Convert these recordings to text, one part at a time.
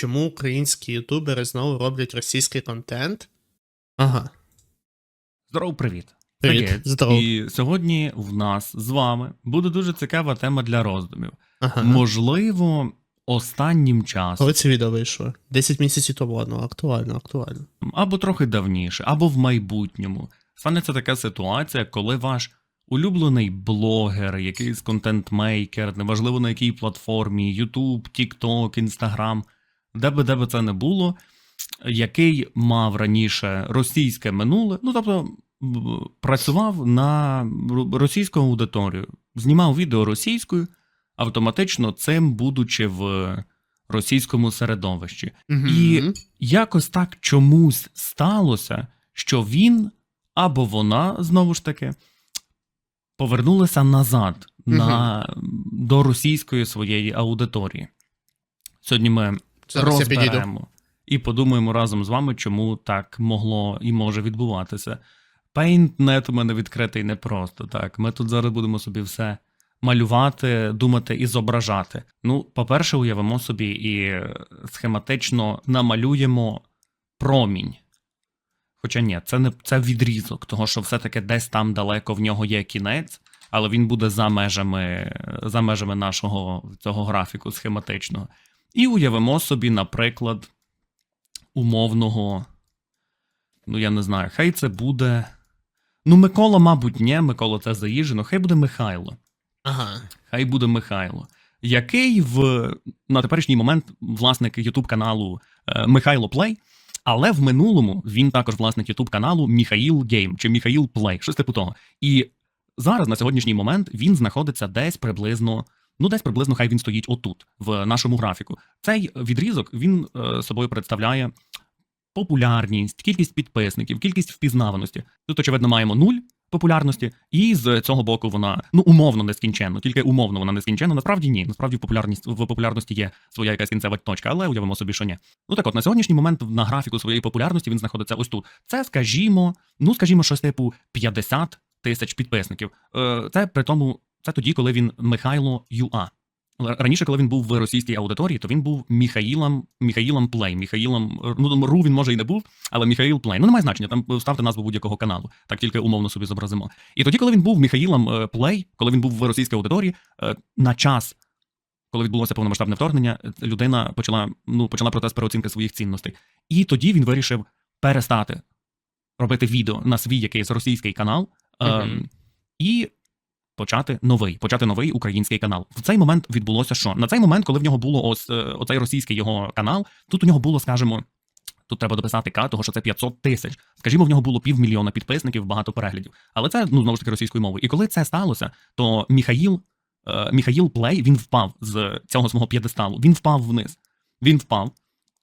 чому українські ютубери знову роблять російський контент? Ага. Здоров, привіт. Привіт, здоров. І сьогодні в нас з вами буде дуже цікава тема для роздумів. Ага. Можливо, останнім часом, Коли це відео вийшло? 10 місяців тому, ладно, актуально, актуально. або трохи давніше, або в майбутньому, станеться така ситуація, коли ваш улюблений блогер, якийсь контент-мейкер, неважливо на якій платформі, YouTube, TikTok, Instagram, де би де би це не було, який мав раніше російське минуле, ну тобто працював на російську аудиторію, знімав відео російською, автоматично цим будучи в російському середовищі. Угу. І- Якось так чомусь сталося, що він або вона знову ж таки повернулися назад на, до російської своєї аудиторії. Сьогодні ми. Розберемо і подумаємо разом з вами, чому так могло і може відбуватися. PaintNet у мене відкритий не просто так. Ми тут зараз будемо собі все малювати, думати і зображати. Ну, по-перше, уявимо собі і схематично намалюємо промінь. Хоча ні, це не це відрізок, того що все-таки десь там далеко в нього є кінець, але він буде за межами, за межами нашого цього графіку схематичного. І уявимо собі, наприклад, умовного. Ну, я не знаю, хай це буде. Ну, Микола, мабуть, ні, Микола це заїжджено, хай буде Михайло. Ага. Хай буде Михайло, який в на теперішній момент власник Ютуб каналу е, Михайло Плей, але в минулому він також власник Ютуб каналу Міхаїл Гейм чи Міхаїл Плей, щось типу того. І зараз на сьогоднішній момент він знаходиться десь приблизно. Ну, десь приблизно хай він стоїть отут, в нашому графіку. Цей відрізок він е, собою представляє популярність, кількість підписників, кільність впізнаваності. Тут, очевидно, маємо нуль популярності, і з цього боку вона ну умовно нескінченно, тільки умовно вона нескінченна. Насправді ні. Насправді в популярність в популярності є своя якась кінцева точка, але уявимо собі, що ні. Ну так от на сьогоднішній момент на графіку своєї популярності він знаходиться ось тут. Це, скажімо, ну скажімо, щось типу 50 тисяч підписників. Е, Це при тому, це тоді, коли він Михайло ЮА. Раніше, коли він був в російській аудиторії, то він був Міхаїлом, Міхаїлом Плей. Міхаїлом, ну Ру він може і не був, але Міхаїл Плей. Ну немає значення, там ставте назву будь-якого каналу, так тільки умовно собі зобразимо. І тоді, коли він був Міхаїлом е, Плей, коли він був в російській аудиторії, е, на час, коли відбулося повномасштабне вторгнення, е, людина почала, ну, почала процес переоцінки своїх цінностей. І тоді він вирішив перестати робити відео на свій якийсь російський канал ем, Мгм. і почати новий, почати новий український канал. В цей момент відбулося що? На цей момент, коли в нього було ось е, оцей російський його канал, тут у нього було, скажімо, тут треба дописати К, того що це 500 тисяч. Скажімо, в нього було півмільйона підписників, багато переглядів. Але це ну знову ж таки російською мовою. І коли це сталося, то Міхаїл, е, Міхаїл Плей він впав з цього свого п'єдесталу. Він впав вниз. Він впав.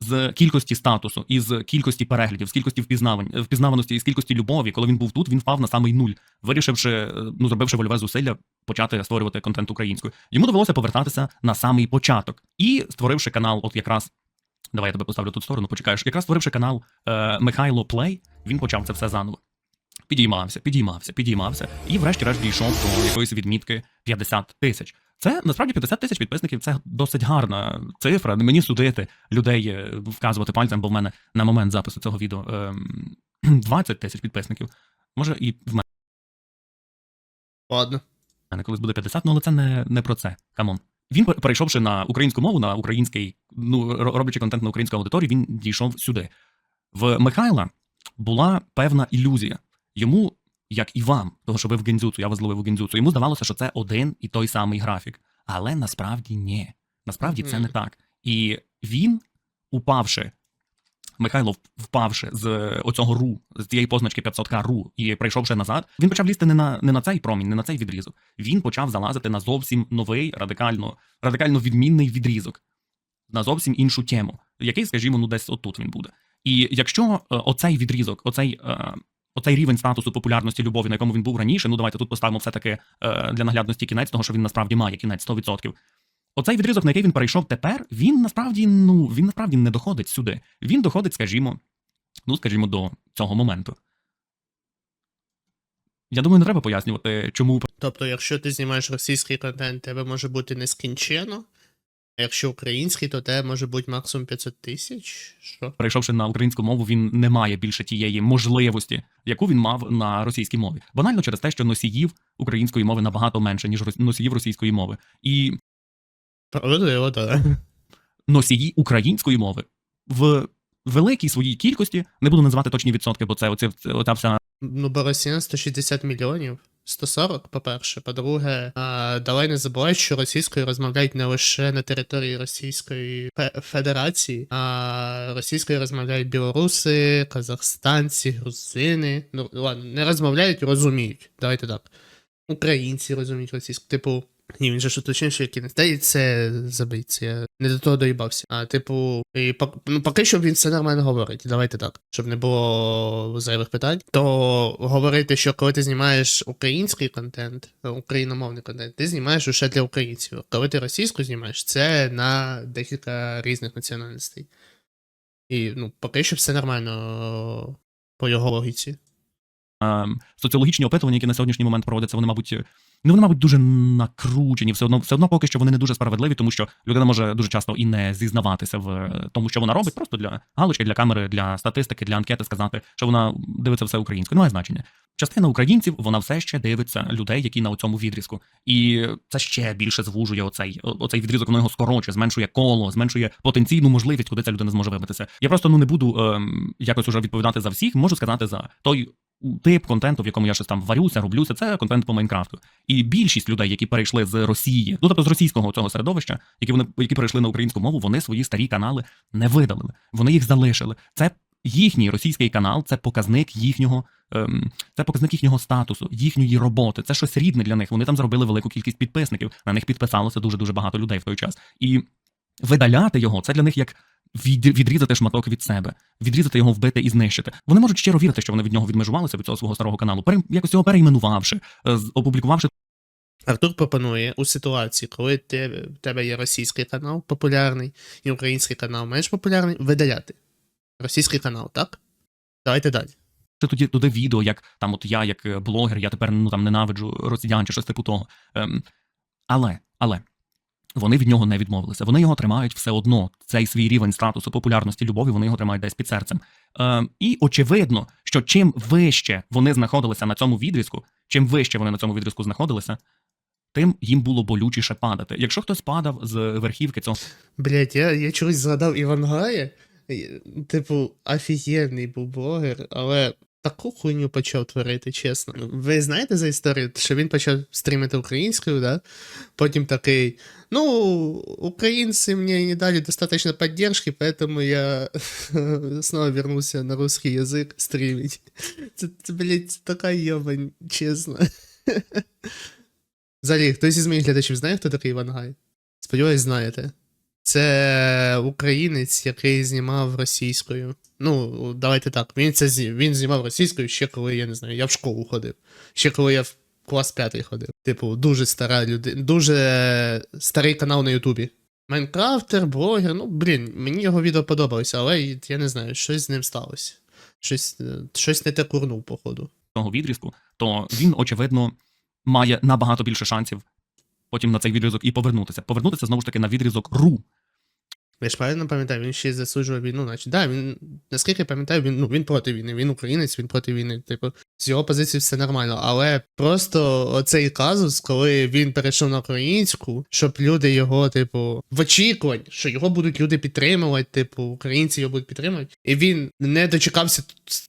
З кількості статусу, із кількості переглядів, з кількості впізнавань, е, впізнаваності, і з кількості любові, коли він був тут, він впав на самий нуль, вирішивши, е, ну зробивши вольове зусилля почати створювати контент українською. Йому довелося повертатися на самий початок і створивши канал, от якраз давай я тебе поставлю тут сторону, почекаєш. Якраз створивши канал е, Михайло Плей, він почав це все заново. Підіймався, підіймався, підіймався, і врешті-решт дійшов до якоїсь відмітки 50 тисяч. Це насправді 50 тисяч підписників. Це досить гарна цифра. Не мені судити людей, е, вказувати пальцем, бо в мене на момент запису цього відео ем, 20 тисяч підписників. Може, і в мене. Ладно. мене колись буде 50, ну але це не, не про це. Камон. Він, перейшовши на українську мову, на український, ну, роблячи контент на українську аудиторію, він дійшов сюди. В Михайла була певна ілюзія. Йому, як і вам, того, що ви в гензюцу, я вас зловив у гензюцу, йому здавалося, що це один і той самий графік. Але насправді ні. Насправді це не так. І він, упавши, Михайло, впавши з оцього ру, з цієї позначки 500к ру і прийшовши назад, він почав лізти не на, не на цей промінь, не на цей відрізок. Він почав залазити на зовсім новий, радикально, радикально відмінний відрізок, на зовсім іншу тему, який, скажімо, ну десь отут він буде. І якщо е, оцей відрізок, оцей, е, оцей рівень статусу популярності любові, на якому він був раніше, ну давайте тут поставимо все-таки е, для наглядності кінець, того що він насправді має кінець 100%. Оцей відрізок, на який він перейшов тепер, він насправді ну він насправді не доходить сюди. Він доходить, скажімо, ну скажімо, до цього моменту. Я думаю, не треба пояснювати, чому Тобто, якщо ти знімаєш російський контент, тебе може бути нескінченно, А якщо український, то те може бути максимум 500 тисяч. Що? перейшовши на українську мову, він не має більше тієї можливості, яку він мав на російській мові. Банально через те, що носіїв української мови набагато менше, ніж носіїв російської мови. І Правильно, так. носії української мови в великій своїй кількості не буду називати точні відсотки, бо це оця вся Ну, бо росіян 160 мільйонів. 140, по-перше. По-друге, давай не забувай, що російською розмовляють не лише на території Російської Федерації, а російською розмовляють білоруси, казахстанці, грузини. Ну, ладно, не розмовляють, розуміють. Давайте так. Українці розуміють російську. Типу, ні, він же ж уточнив, що кінець. Та і це забиться. Я не до того доїбався. А, типу, і ну, поки що він все нормально говорить. Давайте так, щоб не було зайвих питань. То говорити, що коли ти знімаєш український контент, україномовний контент, ти знімаєш лише для українців. Коли ти російську знімаєш, це на декілька різних національностей. І ну, поки що все нормально по його логіці. ем, соціологічні опитування, які на сьогоднішній момент проводяться, вони, мабуть, ну вони, мабуть, дуже накручені. Все одно, все одно поки що вони не дуже справедливі, тому що людина може дуже часто і не зізнаватися в е, тому, що вона робить, просто для галочки, для камери, для статистики, для анкети сказати, що вона дивиться все українською. Немає значення. Частина українців вона все ще дивиться людей, які на цьому відрізку, і це ще більше звужує оцей, оцей відрізок, воно його скорочує, зменшує коло, зменшує потенційну можливість, куди ця людина зможе вибитися. Я просто ну не буду ем, якось уже відповідати за всіх. Можу сказати за той тип контенту, в якому я щось там варюся, роблюся, це контент по Майнкрафту. І більшість людей, які перейшли з Росії, ну тобто з російського цього середовища, які вони які перейшли на українську мову, вони свої старі канали не видалили. Вони їх залишили. Це їхній російський канал, це показник їхнього. Ем, це показник їхнього статусу, їхньої роботи. Це щось рідне для них. Вони там зробили велику кількість підписників. На них підписалося дуже дуже багато людей в той час. І видаляти його це для них як відрізати шматок від себе, відрізати його, вбити і знищити. Вони можуть щиро вірити, що вони від нього відмежувалися від цього свого старого каналу, пере, якось його перейменувавши, е, опублікувавши Артур пропонує у ситуації, коли ти, в тебе є російський канал популярний і український канал менш популярний, видаляти. Російський канал, так? Давайте далі. тоді туди відео, як там, от я, як е, блогер, я тепер ну там ненавиджу росіян чи щось типу того. Ем, але, але вони від нього не відмовилися. Вони його тримають все одно. Цей свій рівень статусу, популярності, любові, вони його тримають десь під серцем. Ем, і очевидно, що чим вище вони знаходилися на цьому відрізку, чим вище вони на цьому відрізку знаходилися, тим їм було болючіше падати. Якщо хтось падав з верхівки цього Блять, я, я чогось згадав Івангая. І, Типу, офігенний був блогер, але таку хуйню почав творити, чесно. Ви знаєте за історію, що він почав стрімити українською, да? Потім такий. Ну, украинцы мне не дали достаточно поддержки, поэтому я снова вернулся на русский язык стримить. Це, це блядь, це така єбань, чесно. Взагалі, хтось із моїх глядачів знає, хто такий Івангай? Сподіваюсь, знаєте. Це українець, який знімав російською. Ну, давайте так. Він це він знімав російською ще коли, я не знаю, я в школу ходив. Ще коли я в клас п'ятий ходив. Типу, дуже стара людина, дуже старий канал на Ютубі. Майнкрафтер, блогер, ну блін, мені його відео подобалося, але я не знаю, щось з ним сталося. Щось, щось не те курнув, походу. того відрізку, то він, очевидно, має набагато більше шансів потім на цей відрізок і повернутися. Повернутися знову ж таки на відрізок ру. Я ж правильно пам'ятаю, він ще й засуджував війну, наче. Да, він, наскільки я пам'ятаю, він, ну, він проти війни, він українець, він проти війни. Типу, з його позиції все нормально. Але просто оцей казус, коли він перейшов на українську, щоб люди його, типу, в очікуванні, що його будуть люди підтримувати, типу, українці його будуть підтримувати. І він не дочекався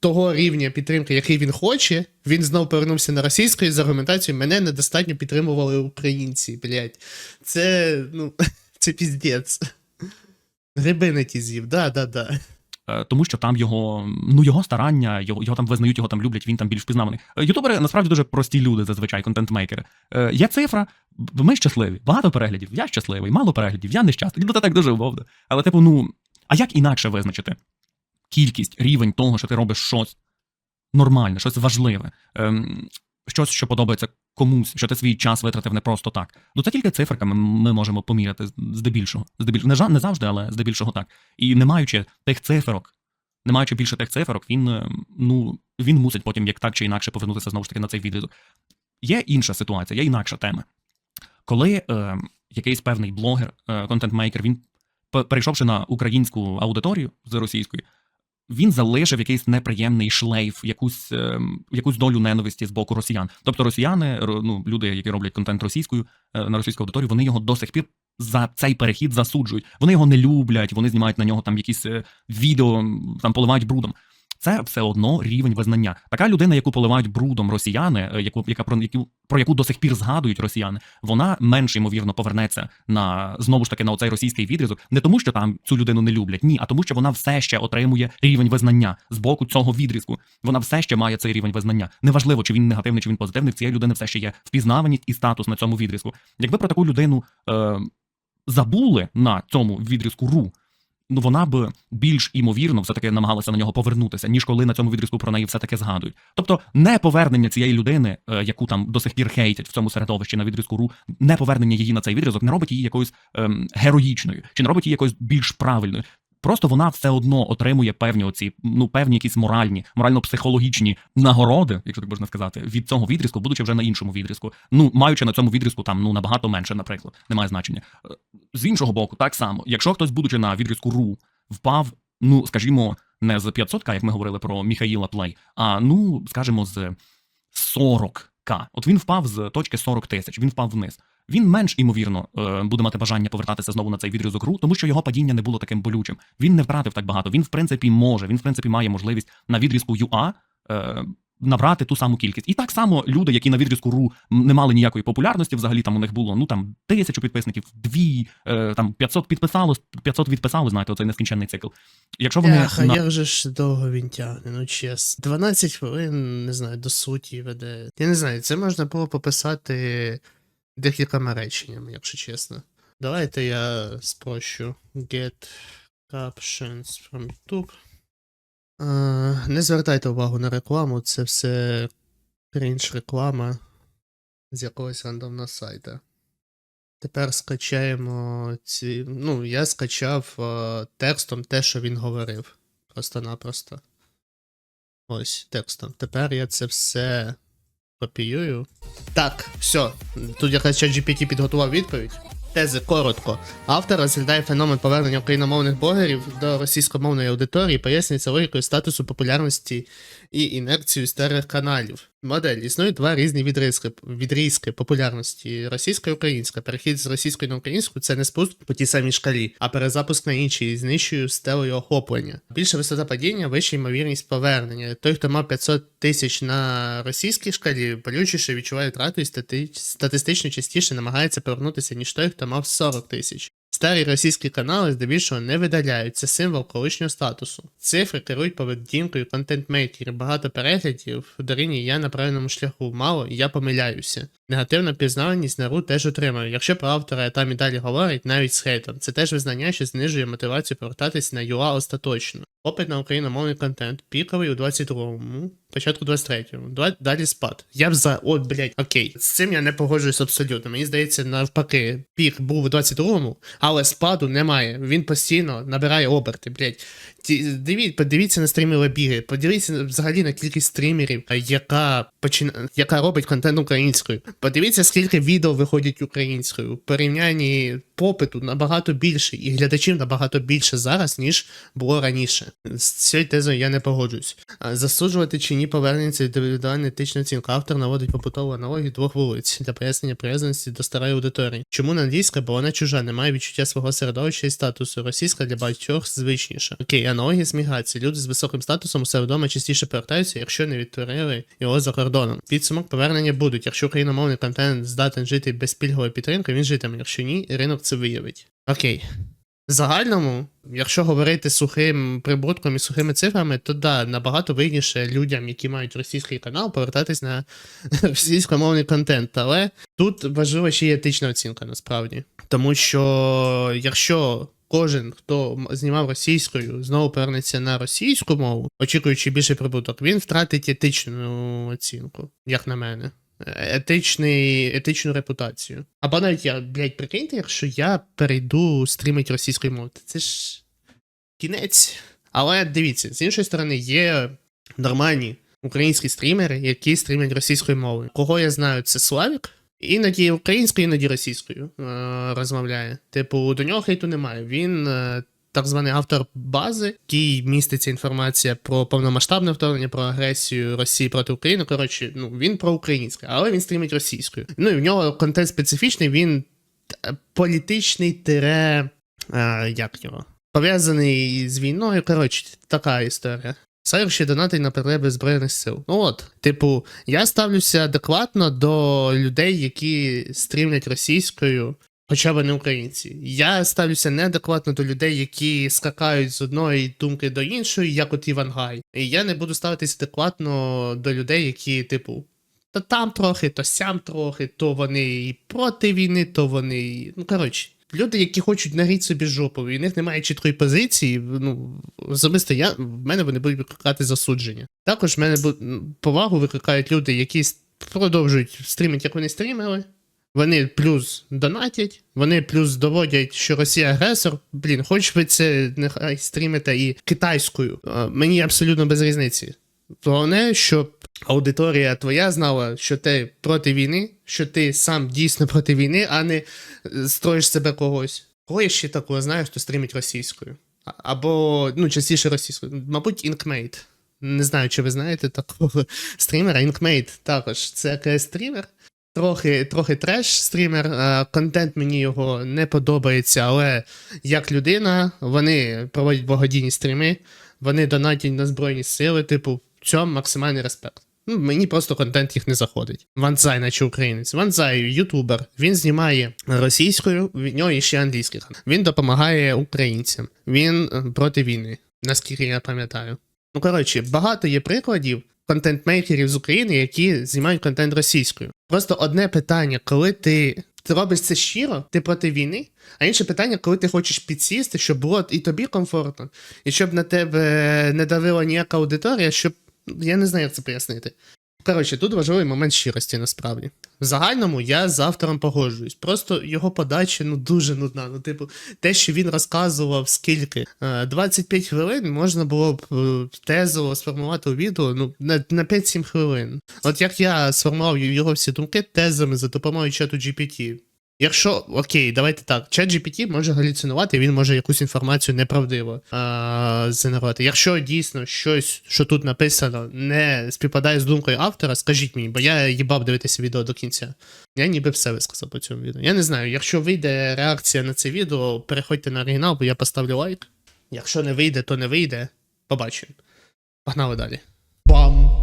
того рівня підтримки, який він хоче. Він знов повернувся на російську з аргументацією, мене недостатньо підтримували українці, блядь. Це, ну, це піздець. Гриби не ті з'їв, да, да, да. Е, Тому що там його, ну його старання, його, його там визнають, його там люблять, він там більш впізнаваний. Е, Ютубери насправді дуже прості люди, зазвичай, контент-мейкери. Е, Є цифра, ми щасливі, багато переглядів, я щасливий, мало переглядів, я нещасний. Ну, це так дуже умовно. Але, типу, ну, а як інакше визначити кількість, рівень того, що ти робиш щось нормальне, щось важливе, ем, щось, що подобається комусь, що ти свій час витратив не просто так. Ну це тільки циферками ми можемо поміряти здебільшого. Здебільшого. Не, не завжди, але здебільшого так. І не маючи тих циферок, не маючи більше тих циферок, він, е, ну, він мусить потім як так чи інакше повернутися знову ж таки на цей відрізок. Є інша ситуація, є інакша тема. Коли е, якийсь певний блогер, е, контент-мейкер, він перейшовши на українську аудиторію з російської, він залишив якийсь неприємний шлейф, якусь, ем, якусь долю ненависті з боку росіян. Тобто росіяни, ну, люди, які роблять контент російською е, на російську аудиторію, вони його до сих пір за цей перехід засуджують. Вони його не люблять, вони знімають на нього там якісь е, відео, там поливають брудом. Це все одно рівень визнання. Така людина, яку поливають брудом росіяни, е, яку, яка про яку про яку до сих пір згадують росіяни, вона менш ймовірно повернеться на знову ж таки на оцей російський відрізок, не тому, що там цю людину не люблять, ні, а тому, що вона все ще отримує рівень визнання з боку цього відрізку. Вона все ще має цей рівень визнання. Неважливо, чи він негативний, чи він позитивний. В цієї людини все ще є впізнаваність і статус на цьому відрізку. Якби про таку людину е, забули на цьому відрізку ру. Ну, вона б більш імовірно все-таки намагалася на нього повернутися, ніж коли на цьому відрізку про неї все-таки згадують. Тобто, не повернення цієї людини, е, яку там до сих пір хейтять в цьому середовищі на відрізку ру, не повернення її на цей відрізок не робить її якоюсь ем, героїчною, чи не робить її якоюсь більш правильною. Просто вона все одно отримує певні оці, ну певні якісь моральні, морально-психологічні нагороди, якщо так можна сказати, від цього відрізку, будучи вже на іншому відрізку. Ну, маючи на цьому відрізку там ну набагато менше, наприклад, немає значення. З іншого боку, так само, якщо хтось, будучи на відрізку ру, впав, ну скажімо, не з 500к, як ми говорили про Міхаїла Плей, а ну, скажімо, з 40к. От він впав з точки 40 тисяч, він впав вниз. Він менш імовірно е, буде мати бажання повертатися знову на цей відрізок ру, тому що його падіння не було таким болючим. Він не втратив так багато. Він, в принципі, може. Він, в принципі, має можливість на відрізку UA набрати ту саму кількість. І так само люди, які на відрізку ру не мали ніякої популярності, взагалі там у них було ну там тисячу підписників, дві, е, там 500 підписало, 500 відписало, знаєте, оцей нескінченний цикл. Якщо вони Ех, на... як же ж довго він тягне, ну чесно. 12 хвилин, не знаю, до суті веде. Я не знаю, це можна було пописати декількома реченнями, якщо чесно. Давайте я спрощу. Get captions from YouTube. Е, не звертайте увагу на рекламу, це все крінж реклама з якогось рандомного сайта. Тепер скачаємо ці. Ну, я скачав е, текстом те, що він говорив. Просто-напросто. Ось, текстом. Тепер я це все копіюю. Так, все. Тут якраз ChatGPT підготував відповідь. Тези коротко. Автор розглядає феномен повернення україномовних блогерів до російськомовної аудиторії, пояснюється логікою статусу популярності і інерцією старих каналів. Модель існують два різні відрізки, відрізки популярності російська і українська. Перехід з російської на українську це не спуск по тій самій шкалі, а перезапуск на іншій з нижчою стелею охоплення. Більша висота падіння, вища ймовірність повернення. Той, хто мав 500 тисяч на російській шкалі, болючіше відчуває втрату і стати... статистично частіше намагається повернутися, ніж той, хто мав 40 тисяч. Старі російські канали здебільшого не видаляють. Це символ колишнього статусу. Цифри керують поведінкою контент-мейкерів. Багато переглядів Дарині я на правильному шляху. Мало, я помиляюся. Негативна пізнаваність на ру теж отримаю. Якщо про автора там і далі говорить, навіть з хейтом, це теж визнання, що знижує мотивацію повертатись на UA остаточно. Попит на україномовний контент піковий у 22-му, початку 23-му. Далі спад. Я б за. От, блять, окей. З цим я не погоджуюсь абсолютно. Мені здається, навпаки, пік був у 22-му, але спаду немає. Він постійно набирає оберти, блять. Дивіться, подивіться на стріми Лебіги, подивіться взагалі на кількість стрімерів, яка почина... яка робить контент українською. Подивіться, скільки відео виходять українською. В порівнянні попиту набагато більше, і глядачів набагато більше зараз, ніж було раніше. З цією тезою я не погоджуюсь. Засуджувати чи ні повернення індивідуальна етична оцінка. Автор наводить побутову аналогію двох вулиць для пояснення прив'язаності до старої аудиторії. Чому не англійська, бо вона чужа, не має відчуття свого середовища і статусу. Російська для багатьох звичніша. Окей, аналогія з міграції. Люди з високим статусом у себе вдома частіше повертаються, якщо не відтворили його за кордоном. Підсумок повернення будуть. Якщо україномовний контент здатен жити без пільгової підтримки, він житиме. Якщо ні, ринок це виявить. Окей. Загальному, якщо говорити сухим прибутком і сухими цифрами, то да, набагато вигідніше людям, які мають російський канал, повертатись на російськомовний контент. Але тут важлива ще й етична оцінка насправді. Тому що якщо кожен, хто знімав російською, знову повернеться на російську мову, очікуючи більший прибуток, він втратить етичну оцінку, як на мене. Етичний, етичну репутацію. Або навіть я, блядь, прикиньте, якщо я перейду стрімить російською мовою, це ж кінець. Але дивіться, з іншої сторони, є нормальні українські стрімери, які стрімять російською мовою. Кого я знаю, це Славік Іноді українською, іноді російською е, розмовляє. Типу, до нього хейту немає. Він е, так званий автор бази, в якій міститься інформація про повномасштабне вторгнення, про агресію Росії проти України. Коротше, ну він про українське, але він стрімить російською. Ну і в нього контент специфічний, він е, політичний тире. Е, як його? Пов'язаний з війною. Коротше, така історія. Сайр ще донатить на потреби Збройних сил. Ну от, типу, я ставлюся адекватно до людей, які стрімлять російською, хоча не українці. Я ставлюся неадекватно до людей, які скакають з одної думки до іншої, як от Іван Гай. І я не буду ставитися адекватно до людей, які, типу, то там трохи, то сям трохи, то вони і проти війни, то вони. і- Ну, коротше. Люди, які хочуть нагріти собі жопу, і в них немає чіткої позиції. Ну особисто я в мене вони будуть викликати засудження. Також в мене повагу викликають люди, які продовжують стрімити, як вони стрімили. Вони плюс донатять, вони плюс доводять, що Росія агресор. Блін, хоч ви це нехай стрімите і китайською. Мені абсолютно без різниці. Головне, щоб аудиторія твоя знала, що ти проти війни, що ти сам дійсно проти війни, а не строїш себе когось. Кого ще такого знаю, хто стрімить російською? Або, ну, частіше російською. Мабуть, Inkmate. Не знаю, чи ви знаєте такого стрімера. Inkmate також. Це стрімер. Трохи, трохи треш стрімер. е, Контент мені його не подобається, але як людина, вони проводять благодійні стріми, вони донатять на Збройні сили, типу, в цьому максимальний респект. Ну, мені просто контент їх не заходить. Ванзай, наче українець. Ванзай, ютубер. Він знімає російською, в нього ще англійський. Він допомагає українцям. Він е, проти війни, наскільки я пам'ятаю. Ну коротше, багато є прикладів контент-мейкерів з України, які знімають контент російською. Просто одне питання, коли ти. Ти робиш це щиро, ти проти війни, а інше питання, коли ти хочеш підсісти, щоб було і тобі комфортно, і щоб на тебе не давила ніяка аудиторія, щоб. Я не знаю, як це пояснити. Коротше, тут важливий момент щирості насправді. В загальному я з автором погоджуюсь. Просто його подача ну дуже нудна. Ну, типу, те, що він розказував скільки. Е, 25 хвилин можна було б е, тезово сформувати у відео ну, на, на 5-7 хвилин. От як я сформував його всі думки тезами за допомогою чату GPT. Якщо окей, давайте так, чат GPT може галюцинувати, він може якусь інформацію неправдиво а, згенерувати. Якщо дійсно щось, що тут написано, не співпадає з думкою автора, скажіть мені, бо я їбав дивитися відео до кінця. Я ніби все висказав по цьому відео. Я не знаю, якщо вийде реакція на це відео, переходьте на оригінал, бо я поставлю лайк. Якщо не вийде, то не вийде. Побачимо. Погнали далі. Бам!